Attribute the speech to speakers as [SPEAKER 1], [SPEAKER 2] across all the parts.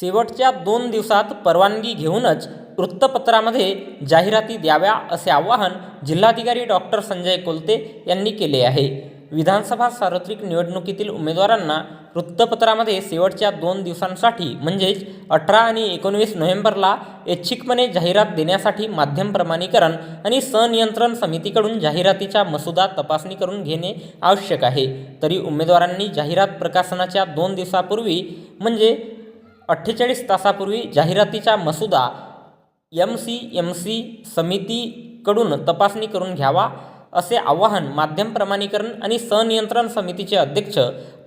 [SPEAKER 1] शेवटच्या दोन दिवसात परवानगी घेऊनच वृत्तपत्रामध्ये जाहिराती द्याव्या असे आवाहन जिल्हाधिकारी डॉक्टर संजय कोलते यांनी केले आहे. विधानसभा सार्वत्रिक निवडणुकीतील उमेदवारांना वृत्तपत्रामध्ये शेवटच्या दोन दिवसांसाठी म्हणजेच अठरा आणि एकोणवीस नोव्हेंबरला ऐच्छिकपणे जाहिरात देण्यासाठी माध्यम प्रमाणीकरण आणि सनियंत्रण समितीकडून जाहिरातीचा मसुदा तपासणी करून घेणे आवश्यक आहे. तरी उमेदवारांनी जाहिरात प्रकाशनाच्या दोन दिवसापूर्वी म्हणजे अठ्ठेचाळीस तासापूर्वी जाहिरातीचा मसुदा एम सी एम सी समितीकडून तपासणी करून घ्यावा असे आवाहन माध्यम प्रमाणीकरण आणि संनियंत्रण समितीचे अध्यक्ष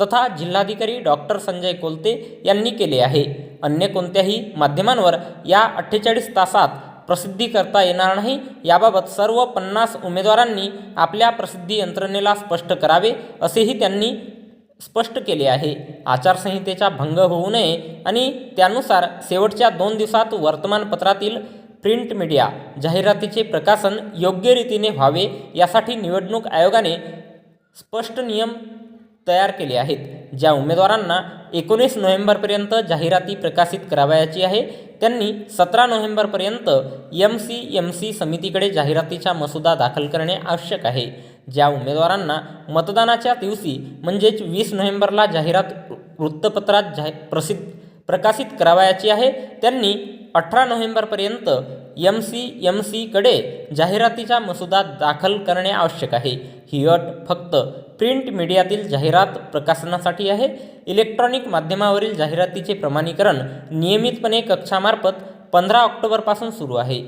[SPEAKER 1] तथा जिल्हाधिकारी डॉक्टर संजय कोलते यांनी केले आहे. अन्य कोणत्याही माध्यमांवर या अठ्ठेचाळीस तासात प्रसिद्धी करता येणार नाही याबाबत सर्व पन्नास उमेदवारांनी आपल्या प्रसिद्धी यंत्रणेला स्पष्ट करावे असेही त्यांनी स्पष्ट केले आहे. आचारसंहितेचा भंग होऊ नये आणि त्यानुसार शेवटच्या दोन दिवसात वर्तमानपत्रातील प्रिंट मीडिया जाहिरातीचे प्रकाशन योग्य रीतीने व्हावे यासाठी निवडणूक आयोगाने स्पष्ट नियम तयार केले आहेत. ज्या उमेदवारांना एकोणीस नोव्हेंबरपर्यंत जाहिराती प्रकाशित करावयाची आहे त्यांनी सतरा नोव्हेंबरपर्यंत एम सी एम सी समितीकडे जाहिरातीचा मसुदा दाखल करणे आवश्यक आहे. ज्या उमेदवारांना मतदानाच्या दिवशी म्हणजेच वीस नोव्हेंबरला जाहिरात वृत्तपत्रात जाहि प्रसिद्ध प्रकाशित करावयाची आहे त्यांनी अठरा नोव्हेंबरपर्यंत एम सी एम सीकडे जाहिरातीचा मसुदा दाखल करणे आवश्यक आहे. ही अट फक्त प्रिंट मीडियातील जाहिरात प्रकाशनासाठी आहे. इलेक्ट्रॉनिक माध्यमावरील जाहिरातीचे प्रमाणीकरण नियमितपणे कक्षामार्फत पंधरा ऑक्टोबरपासून सुरू आहे.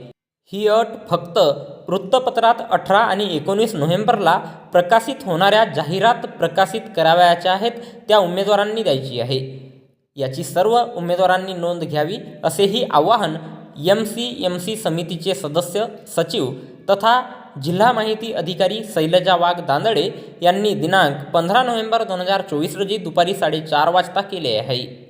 [SPEAKER 1] ही अट फक्त वृत्तपत्रात अठरा आणि एकोणीस नोव्हेंबरला प्रकाशित होणाऱ्या जाहिरात प्रकाशित करावयाच्या आहेत त्या उमेदवारांनी द्यायची आहे. याची सर्व उमेदवारांनी नोंद घ्यावी असेही आवाहन एम सी एम सी समितीचे सदस्य सचिव तथा जिल्हा माहिती अधिकारी शैलजा वाघ दांदडे यांनी दिनांक पंधरा नोव्हेंबर दोन हजार चोवीस रोजी दुपारी साडेचार वाजता केले आहे.